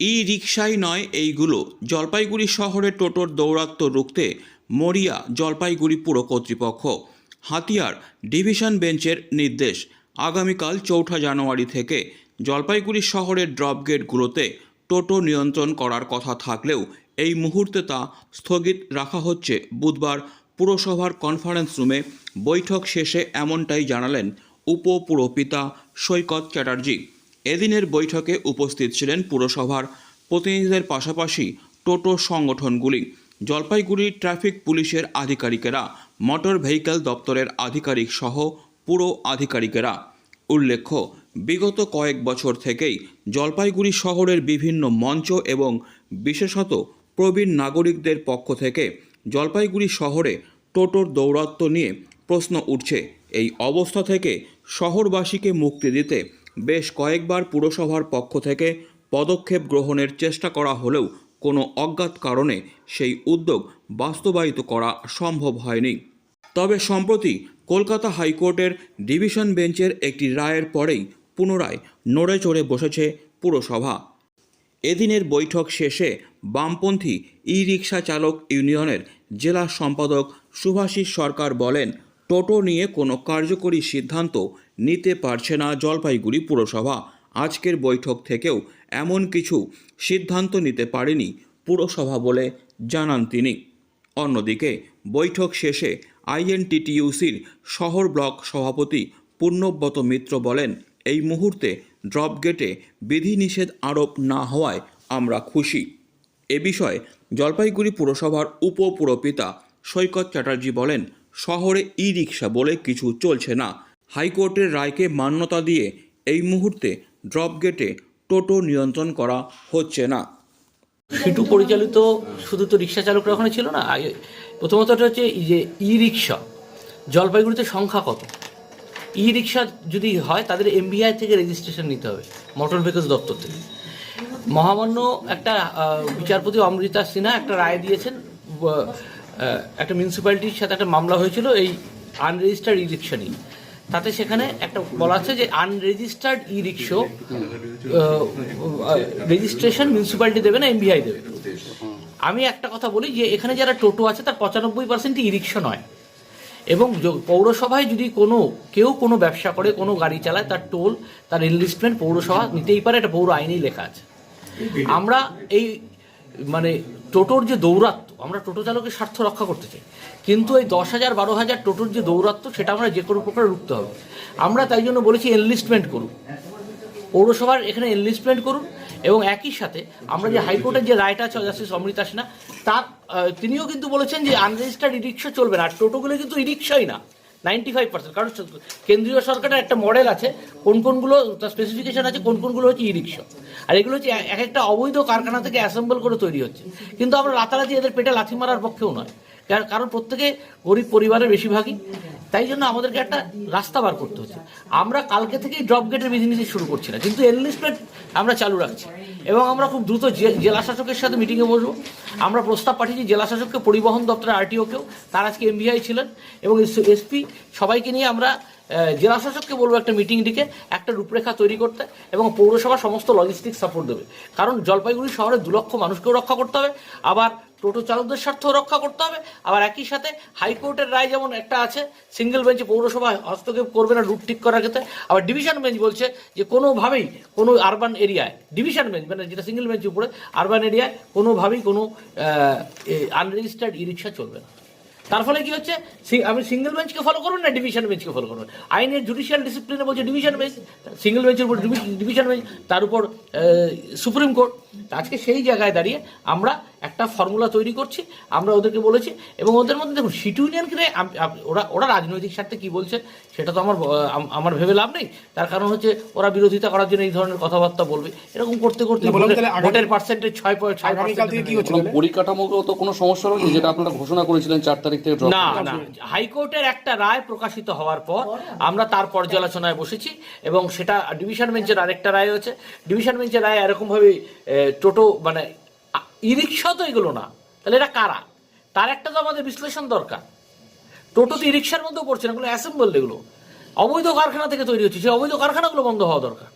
ই রিকশাই নয় এইগুলো। জলপাইগুড়ি শহরে টোটোর দৌরাত্ম্য রুখতে মরিয়া জলপাইগুড়ি পুর কর্তৃপক্ষ। হাতিয়ার ডিভিশন বেঞ্চের নির্দেশ। আগামীকাল চৌঠা জানুয়ারি থেকে জলপাইগুড়ি শহরের ড্রপ গেটগুলোতে টোটো নিয়ন্ত্রণ করার কথা থাকলেও এই মুহূর্তে তা স্থগিত রাখা হচ্ছে। বুধবার পুরসভার কনফারেন্স রুমে বৈঠক শেষে এমনটাই জানালেন উপপুরপিতা সৈকত চ্যাটার্জি। এদিনের বৈঠকে উপস্থিত ছিলেন পুরসভার প্রতিনিধিদের পাশাপাশি টোটো সংগঠনগুলি। জলপাইগুড়ি ট্রাফিক পুলিশের আধিকারিকেরা, মোটর ভেহিক্যাল দপ্তরের আধিকারিক সহ পুরো আধিকারিকেরা। উল্লেখ্য, বিগত কয়েক বছর থেকেই জলপাইগুড়ি শহরের বিভিন্ন মঞ্চ এবং বিশেষত প্রবীণ নাগরিকদের পক্ষ থেকে জলপাইগুড়ি শহরে টোটোর দৌরাত্ম্য নিয়ে প্রশ্ন উঠছে। এই অবস্থা থেকে শহরবাসীকে মুক্তি দিতে বেশ কয়েকবার পুরসভার পক্ষ থেকে পদক্ষেপ গ্রহণের চেষ্টা করা হলেও কোনো অজ্ঞাত কারণে সেই উদ্যোগ বাস্তবায়িত করা সম্ভব হয়নি। তবে সম্প্রতি কলকাতা হাইকোর্টের ডিভিশন বেঞ্চের একটি রায়ের পরেই পুনরায় নড়ে চড়ে বসেছে পুরসভা। এদিনের বৈঠক শেষে বামপন্থী ই রিক্সা চালক ইউনিয়নের জেলা সম্পাদক সুভাষিস সরকার বলেন টোটো নিয়ে কোনো কার্যকরী সিদ্ধান্ত নিতে পারছে না জলপাইগুড়ি পুরসভা। আজকের বৈঠক থেকেও এমন কিছু সিদ্ধান্ত নিতে পারেনি পুরসভা বলে জানান তিনি। অন্যদিকে, বৈঠক শেষে আইএনটিটিইউসির শহর ব্লক সভাপতি পূর্ণব্রত মিত্র বলেন, এই মুহূর্তে ড্রপগেটে বিধিনিষেধ আরোপ না হওয়ায় আমরা খুশি। এ বিষয়ে জলপাইগুড়ি পুরসভার উপপুরপিতা সৈকত চ্যাটার্জি বলেন শহরে ই রিক্সা বলে কিছু চলছে না। হাইকোর্টের রায়কে মান্যতা দিয়ে এই মুহূর্তে ড্রপ গেটে টোটো নিয়ন্ত্রণ করা হচ্ছে না। সিটু পরিচালিত শুধু তো রিক্সা চালকরা ওখানে ছিল না, আগে প্রথমত হচ্ছে যে ই রিক্সা জলপাইগুড়িতে সংখ্যা কত? ই রিক্সা যদি হয় তাদের এমবিআই থেকে রেজিস্ট্রেশন নিতে হবে, মোটর ভেহিকলস দপ্তর থেকে। মহামান্য একটা বিচারপতি অমৃতা সিনহা একটা রায় দিয়েছেন একটা মিউনিসিপ্যালিটির সাথে একটা মামলা হয়েছিল এই আনরেজিস্টার্ড ই রিক্সা নিয়ে। তাতে সেখানে একটা বলা আছে যে unregistered e rickshaw registration municipality দেবে না এমবিআই দেবে। আমি একটা কথা বলি যে এখানে যারা টোটো আছে, তার পঁচানব্বই পার্সেন্ট ই রিক্সা নয়। এবং পৌরসভায় যদি কোনো, কেউ কোনো ব্যবসা করে, কোনো গাড়ি চালায়, তার টোল, তার এনলিস্টমেন্ট পৌরসভা নিতেই পারে এটা পৌর আইনেই লেখা আছে। আমরা এই মানে টোটোর যে দৌরাত্ম আমরা টোটো চালকের স্বার্থ রক্ষা করতে চাই। কিন্তু এই দশ হাজার, বারো হাজার টোটোর যে দৌরাত্ম সেটা আমরা যে কোনো প্রকারে রুখতে হবে। আমরা তাই জন্য বলেছি এনলিস্টমেন্ট করুন। পৌরসভার এখানে এনলিস্টমেন্ট করুন এবং একই সাথে আমরা যে হাইকোর্টের যে রায়টা আছে জাস্টিস অমৃতা সিনহা তার তিনিও কিন্তু বলেছেন যে আনরেজিস্টার্ড ই রিক্সা চলবে না। আর টোটোগুলো কিন্তু ই রিক্সাই না। নাইনটি ফাইভ পার্সেন্ট কারণ কেন্দ্রীয় সরকারের একটা মডেল আছে, কোন কোনগুলো, তার স্পেসিফিকেশন আছে, কোন কোনগুলো হচ্ছে ই রিক্সা আর এগুলো হচ্ছে এক- এক একটা অবৈধ কারখানা থেকে অ্যাসেম্বল করে তৈরি হচ্ছে। কিন্তু আমরা রাতারাতি এদের পেটে লাথি মারার পক্ষেও নয়। কারণ প্রত্যেকে গরিব পরিবারের বেশিরভাগই। তাই জন্য আমাদেরকে একটা রাস্তা বার করতে হচ্ছে। আমরা কালকে থেকেই ড্রপ গেটের বিধিনিষেধ শুরু করছি না। কিন্তু এনলিস্টমেন্ট আমরা চালু রাখছি। এবং আমরা খুব দ্রুত জেলা শাসকের সাথে মিটিংয়ে বসবো। আমরা প্রস্তাব পাঠিয়েছি জেলা শাসককে, পরিবহন দপ্তরের আরটিওকেও তার আজকে এমবিআই ছিলেন। এবং এসপি সবাইকে নিয়ে আমরা জেলা শাসককে বলব একটা মিটিং ডেকে একটা রূপরেখা তৈরি করতে এবং পৌরসভা সমস্ত লজিস্টিক সাপোর্ট দেবে। কারণ জলপাইগুড়ি শহরে দু লক্ষ মানুষকেও রক্ষা করতে হবে। আবার টোটো চালকদের স্বার্থ রক্ষা করতে হবে। আবার একই সাথে হাইকোর্টের রায় যেমন একটা আছে সিঙ্গেল বেঞ্চে পৌরসভা হস্তক্ষেপ করবে না রুট ঠিক করার ক্ষেত্রে। আবার ডিভিশন বেঞ্চ বলছে যে কোনোভাবেই কোনো আরবান এরিয়ায় ডিভিশন বেঞ্চ মানে যেটা সিঙ্গেল বেঞ্চের উপরে আরবান এরিয়ায় কোনোভাবেই কোনো আনরেজিস্টার্ড ই রিক্সা চলবে না। তার ফলে কি হচ্ছে? আমি সিঙ্গেল বেঞ্চকে ফলো করুন না ডিভিশন বেঞ্চকে ফলো করুন? আইনের জুডিশিয়াল ডিসিপ্লিনে বলছে ডিভিশন বেঞ্চ সিঙ্গেল বেঞ্চের উপর ডিভিশন বেঞ্চ তার উপর সুপ্রিম কোর্ট আজকে সেই জায়গায় দাঁড়িয়ে আমরা একটা ফর্মুলা তৈরি করছি আমরা ওদেরকে বলেছি এবং ওদের মধ্যে দেখুন সিটি ইউনিয়নকে ওরা ওরা রাজনৈতিক স্বার্থে কি বলছে সেটা তো আমার আমার ভেবে লাভ নেই। তার কারণ হচ্ছে ওরা বিরোধিতা করার জন্য এই ধরনের কথাবার্তা বলবে। এরকম করতে করতে ভোটের পার্সেন্টেজ ছয় পয়েন্ট ছয় পরিকাঠামোগত কোনো সমস্যা রয়েছে যেটা আপনারা ঘোষণা করেছিলেন চার তারিখ থেকে না না। হাইকোর্টের একটা রায় প্রকাশিত হওয়ার পর আমরা তার পর্যালোচনায় বসেছি এবং সেটা ডিভিশন বেঞ্চের আরেকটা রায় হয়েছে ডিভিশন বেঞ্চের রায় এরকমভাবে টোটো মানে ই রিক্সা তো এগুলো না। তাহলে এটা কারা? তার একটা তো আমাদের বিশ্লেষণ দরকার। টোটো তো ই রিক্সার মধ্যেও পড়ছে না, এগুলো অ্যাসেম্বল এগুলো। অবৈধ কারখানা থেকে তৈরি হচ্ছে, সেই অবৈধ কারখানাগুলো বন্ধ হওয়া দরকার।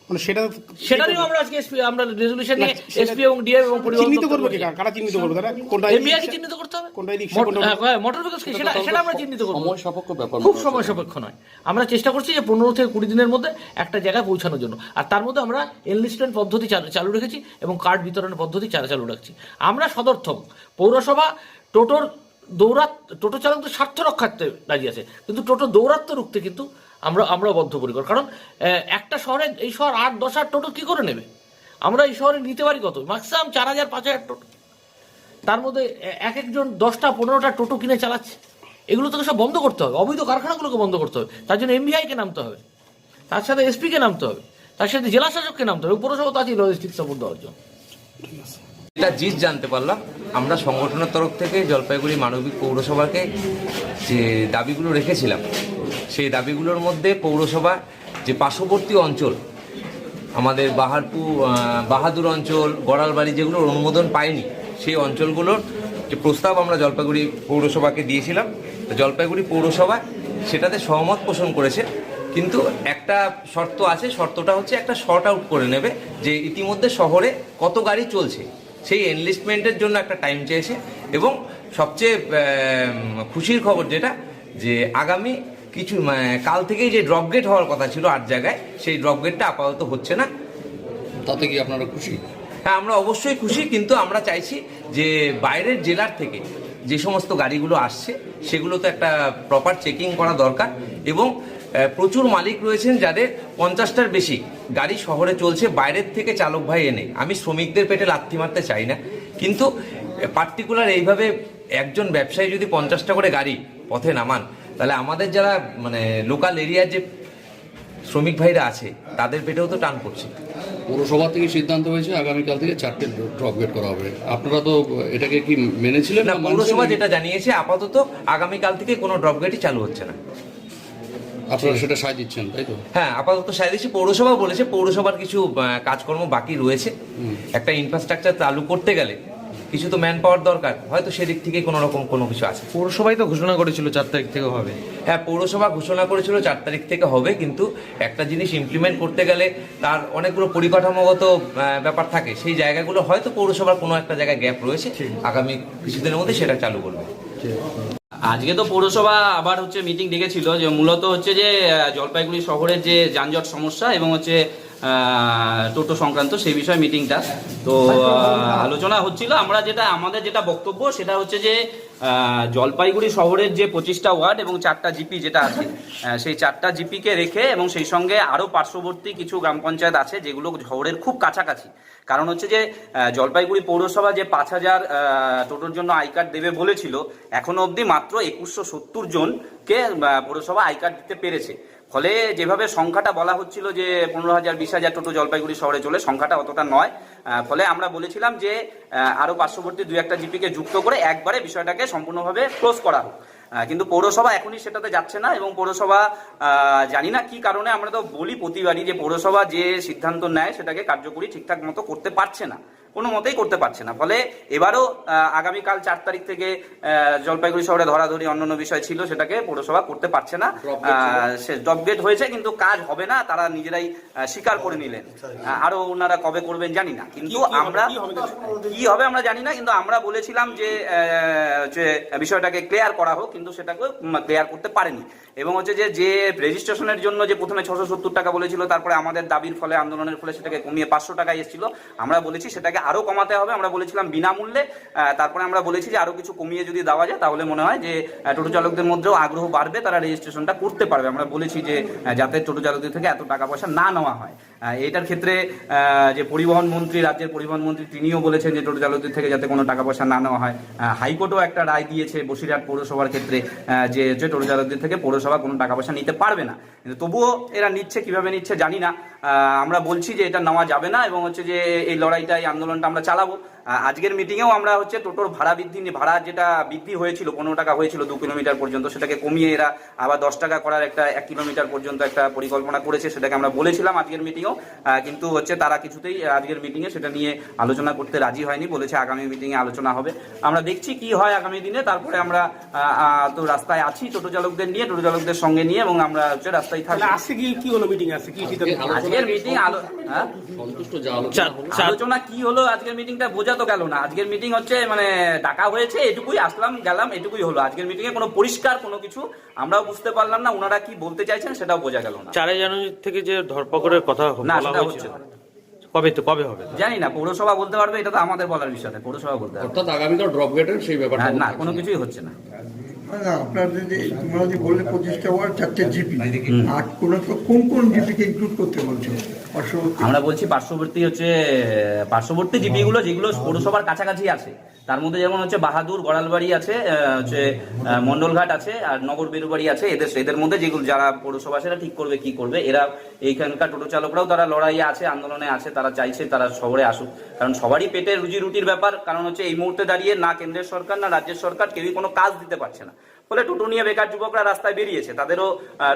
মানে সেটা সেটারই আমরা আজকে এসপি আমরা রেজলিউশন নিয়ে এসপি এবং ডিএম এবং পরিবহন চিহ্নিত দপ্তর করবে কারা চিহ্নিত করবে? তারা কোনটা এমবিআই কে চিহ্নিত করতে হবে? কোনটা রিক্সা, কোনটা- হ্যাঁ, মোটর ভেহিকলস সেটা সেটা আমরা চিহ্নিত করব। সময় সাপেক্ষ ব্যাপার খুব সময় সাপেক্ষ নয়। আমরা চেষ্টা করছি যে পনেরো থেকে কুড়ি দিনের মধ্যে একটা জায়গায় পৌঁছানোর জন্য। আর তার মধ্যে আমরা এনলিস্টমেন্ট পদ্ধতি চালু- চালু রেখেছি এবং কার্ড বিতরণের পদ্ধতি চালু চালু রাখছি। আমরা সদর্থক। পৌরসভা টোটোর দৌড়াত টোটো চালকদের স্বার্থ রক্ষার্থে দাঁড়িয়ে আছে। কিন্তু টোটো দৌরাত্ম রুখতে কিন্তু আমরা আমরা বদ্ধপরিকর কারণ একটা শহরে এই শহর আট, দশ হাজার টোটো কি করে নেবে? আমরা এই শহরে নিতে পারি কত? ম্যাক্সিমাম চার হাজার, পাঁচ হাজার টোটো। তার মধ্যে এক একজন দশটা, পনেরোটা টোটো কিনে চালাচ্ছে। এগুলো তোকে সব বন্ধ করতে হবে। অবৈধ কারখানাগুলোকে বন্ধ করতে হবে। তার জন্য এমবিআইকে নামতে হবে। তার সাথে এসপিকে নামতে হবে। তার সাথে জেলা শাসককে নামতে হবে। পৌরসভা তো আছে লজিস্টিক সাপোর্ট দেওয়ার জন্য। এটা জিস জানতে পারলাম। আমরা সংগঠনের তরফ থেকে জলপাইগুড়ি মানবিক পৌরসভাকে যে দাবিগুলো রেখেছিলাম সেই দাবিগুলোর মধ্যে পৌরসভা যে পার্শ্ববর্তী অঞ্চল, আমাদের বাহারপুর বাহাদুর অঞ্চল, গড়ালবাড়ি যেগুলোর অনুমোদন পায়নি, সেই অঞ্চলগুলোর যে প্রস্তাব আমরা জলপাইগুড়ি পৌরসভাকে দিয়েছিলাম জলপাইগুড়ি পৌরসভা সেটাতে সহমত পোষণ করেছে। কিন্তু একটা শর্ত আছে, শর্তটা হচ্ছে একটা শর্ট আউট করে নেবে যে ইতিমধ্যে শহরে কত গাড়ি চলছে। সেই এনলিস্টমেন্টের জন্য একটা টাইম চেয়েছে এবং সবচেয়ে খুশির খবর যেটা যে আগামী কিছু মানে কাল থেকেই যে ড্রপ গেট হওয়ার কথা ছিল আট জায়গায় সেই ড্রপ গেটটা আপাতত হচ্ছে না। তাতে কি আপনারা খুশি? হ্যাঁ আমরা অবশ্যই খুশি কিন্তু আমরা চাইছি যে বাইরের জেলার থেকে যে সমস্ত গাড়িগুলো আসছে সেগুলো তো একটা প্রপার চেকিং করা দরকার এবং প্রচুর মালিক রয়েছেন যাদের পঞ্চাশটার বেশি গাড়ি শহরে চলছে বাইরের থেকে চালক ভাই এনে। আমি শ্রমিকদের পেটে লাথি মারতে চাই না কিন্তু পার্টিকুলার এইভাবে একজন ব্যবসায়ী যদি পঞ্চাশটা করে গাড়ি পথে নামান তাহলে আমাদের যারা মানে লোকাল এরিয়ার যে শ্রমিক ভাইরা আছে তাদের পেটেও তো টান পড়ছে। পৌরসভা থেকে সিদ্ধান্ত হয়েছে আগামীকাল থেকে চারটে ড্রপ গেট করা হবে। আপনারা তো এটাকে কি মেনেছিলেন না পৌরসভা যেটা জানিয়েছে আপাতত আগামীকাল থেকে কোনো ড্রপ গেটই চালু হচ্ছে না। আপনারা সেটা সায় দিচ্ছেন তাই তো? হ্যাঁ আপাতত সাইদেশি পৌরসভা বলেছে পৌরসভার কিছু কাজকর্ম বাকি রয়েছে। একটা ইনফ্রাস্ট্রাকচার চালু করতে গেলে কিছু তো ম্যান পাওয়ার দরকার। হয়তো সেদিক থেকে কোনো রকম কোনো কিছু আছে। পৌরসভাই তো ঘোষণা করেছিল চার তারিখ থেকে হবে। হ্যাঁ পৌরসভা ঘোষণা করেছিল চার তারিখ থেকে হবে কিন্তু একটা জিনিস ইমপ্লিমেন্ট করতে গেলে তার অনেকগুলো পরিকাঠামোগত ব্যাপার থাকে। সেই জায়গাগুলো হয়তো পৌরসভার কোনো একটা জায়গায় গ্যাপ রয়েছে। আগামী কিছুদিনের মধ্যে সেটা চালু করবে। আজকে তো পৌরসভা আবার হচ্ছে মিটিং ডেকেছিল যে মূলত হচ্ছে যে জলপাইগুড়ি শহরের যে যানজট সমস্যা এবং হচ্ছে টোটো সংক্রান্ত সেই বিষয়ে মিটিংটা। তো আলোচনা হচ্ছিল। আমরা যেটা, আমাদের যেটা বক্তব্য, সেটা হচ্ছে যে জলপাইগুড়ি শহরের যে পঁচিশটা ওয়ার্ড এবং চারটা জিপি যেটা আছে সেই চারটা জিপিকে রেখে এবং সেই সঙ্গে আরও পার্শ্ববর্তী কিছু গ্রাম পঞ্চায়েত আছে, যেগুলো শহরের খুব কাছাকাছি। কারণ হচ্ছে যে জলপাইগুড়ি পৌরসভা যে পাঁচ হাজার টোটোর জন্য আই কার্ড দেবে বলেছিল, এখনও অবধি মাত্র একুশশো সত্তর জনকে পৌরসভা আই কার্ড দিতে পেরেছে। ফলে যেভাবে সংখ্যাটা বলা হচ্ছিল যে পনেরো হাজার বিশ হাজার টোটো জলপাইগুড়ি শহরে চলে সংখ্যাটা অতটা নয়। ফলে আমরা বলেছিলাম যে আহ, আরও পার্শ্ববর্তী দু একটা জিপিকে যুক্ত করে একবারে বিষয়টাকে সম্পূর্ণভাবে ক্লোজ করা হোক। কিন্তু পৌরসভা এখনই সেটাতে যাচ্ছে না এবং পৌরসভা জানি না কি কারণে আমরা তো বলি প্রতিবারই যে পৌরসভা যে সিদ্ধান্ত নেয় সেটাকে কার্যকরী ঠিকঠাক মতো করতে পারছে না। কোনো মতেই করতে পারছে না। ফলে এবারও আগামীকাল চার তারিখ থেকে জলপাইগুড়ি শহরে ধরাধরি অন্যান্য বিষয় ছিল সেটাকে পৌরসভা করতে পারছে না। সে ডপগেট হয়েছে কিন্তু কাজ হবে না তারা নিজেরাই স্বীকার করে নিলেন। আরও ওনারা কবে করবেন জানি না কিন্তু আমরা কি হবে আমরা জানি না কিন্তু আমরা বলেছিলাম যে আহ, যে বিষয়টাকে ক্লিয়ার করা হোক কিন্তু সেটাকে ক্লিয়ার করতে পারেনি। এবং হচ্ছে যে যে রেজিস্ট্রেশনের জন্য যে প্রথমে ছশো সত্তর টাকা বলেছিল তারপরে আমাদের দাবির ফলে আন্দোলনের ফলে সেটাকে কমিয়ে পাঁচশো টাকা এসেছিল আমরা বলেছি সেটাকে আরও কমাতে হবে। আমরা বলেছিলাম বিনামূল্যে। তারপরে আমরা বলেছি যে আরও কিছু কমিয়ে যদি দেওয়া যায়, তাহলে মনে হয় যে টোটো চালকদের মধ্যেও আগ্রহ বাড়বে, তারা রেজিস্ট্রেশনটা করতে পারবে। আমরা বলেছি যে যাতে টোটো চালকদের থেকে এত টাকা পয়সা না নেওয়া হয়। এটার ক্ষেত্রে যে পরিবহন মন্ত্রী, রাজ্যের পরিবহন মন্ত্রী, তিনিও বলেছেন যে টোটো চালকদের থেকে যাতে কোনো টাকা পয়সা না নেওয়া হয়। হাইকোর্টও একটা রায় দিয়েছে বসিরহাট পৌরসভার ক্ষেত্রে যে হচ্ছে টোটো চালকদের থেকে পৌরসভা কোনো টাকা পয়সা নিতে পারবে না। কিন্তু তবুও এরা নিচ্ছে, কীভাবে নিচ্ছে জানি না। আমরা বলছি যে এটা নেওয়া যাবে না এবং হচ্ছে যে এই লড়াইটা এই আন্দোলনটা আমরা চালাবো। আজকের মিটিংয়েও আমরা হচ্ছে টোটোর ভাড়া বৃদ্ধি নিয়ে- ভাড়া যেটা বৃদ্ধি হয়েছিল পনেরো টাকা হয়েছিল দু কিলোমিটার পর্যন্ত সেটাকে কমিয়ে এরা আবার দশ টাকা করার একটা এক কিলোমিটার পর্যন্ত একটা পরিকল্পনা করেছে সেটাকে আমরা বলেছিলাম আজকের মিটিংয়েও কিন্তু হচ্ছে তারা কিছুতেই আজকের মিটিংয়ে সেটা নিয়ে আলোচনা করতে রাজি হয়নি বলেছে আগামী মিটিংয়ে আলোচনা হবে। আমরা দেখছি কি হয় আগামী দিনে তারপরে আমরা আহ, আহ, তো রাস্তায় আছি টোটো চালকদের নিয়ে টোটো চালকদের সঙ্গে নিয়ে এবং আমরা হচ্ছে রাস্তায় থাকব। আজকে কি কি হলো মিটিং আছে কি আজকের মিটিং আলো হ্যাঁ? আলোচনা আলোচনা কি হলো আজকের মিটিংটা বোঝা তো গেল না। আজকের মিটিং হচ্ছে মানে ডাকা হয়েছে এটুকুই আসলাম গেলাম এটুকুই হলো। আজকের মিটিং এ কোনো পরিষ্কার কোনো কিছু আমরাও বুঝতে পারলাম না ওনারা কি বলতে চাইছেন সেটাও বোঝা গেল না। চারে জানুয়ারি থেকে যে ধরপকড়ের কথা না সেটা হচ্ছে না। কবে তো কবে হবে? জানি না পৌরসভা বলতে পারবে এটা তো আমাদের বলার বিষয় না পৌরসভা বলতে পারবে। অর্থাৎ আগামীকাল ড্রপ গেটের সেই ব্যাপারটা হ্যাঁ, না কোনো কিছুই হচ্ছে না। আপনাদের যে তোমরা যে বললে পঁচিশটা ওয়ার্ড চারটে জিপি। আর কোনো তো কোন কোন জিপিকে ইনক্লুড করতে বলছো? আমরা বলছি পার্শ্ববর্তী হচ্ছে পার্শ্ববর্তী জিপিগুলো যেগুলো পৌরসভার কাছাকাছি আছে। তার মধ্যে যেমন হচ্ছে বাহাদুর গড়ালবাড়ি আছে হচ্ছে আহ, মণ্ডলঘাট আছে আর নগর বেরুবাড়ি আছে। এদের এদের মধ্যে যেগুলো যারা পৌরসভা সেটা ঠিক করবে কি করবে। এরা এইখানকার টোটো চালকরাও তারা লড়াইয়ে আছে আন্দোলনে আছে তারা চাইছে তারা শহরে আসুক। কারণ সবারই পেটের রুজি রুটির ব্যাপার। কারণ হচ্ছে এই মুহূর্তে দাঁড়িয়ে না কেন্দ্রের সরকার না রাজ্যের সরকার কেউই কোনো কাজ দিতে পারছে না। ফলে টোটো নিয়ে বেকার যুবকরা রাস্তায় বেরিয়েছে। তাদেরও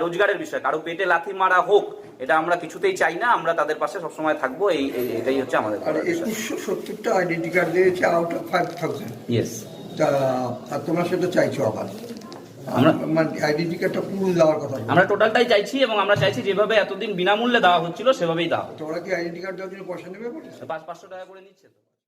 রোজগারের বিষয়। কারও পেটে লাথি মারা হোক এটা আমরা কিছুতেই চাই না। আমরা তাদের পাশে সবসময় থাকব। এই এটাই হচ্ছে আমাদের একুশশো সত্তরটা আইডেন্টি কার্ড দিয়েছে out of five thousand yes তোমরা সেটা চাইছো আবার? আমরা- মানে আইডেন্টি কার্ডটা দেওয়ার কথা আমরা টোটালটাই চাইছি এবং আমরা চাইছি যেভাবে এতদিন বিনামূল্যে দেওয়া হচ্ছিল সেভাবেই দেওয়া। কি আইডেন্টি কার্ড দেওয়ার জন্য পয়সা নেবে পাঁচশো টাকা করে নিচ্ছে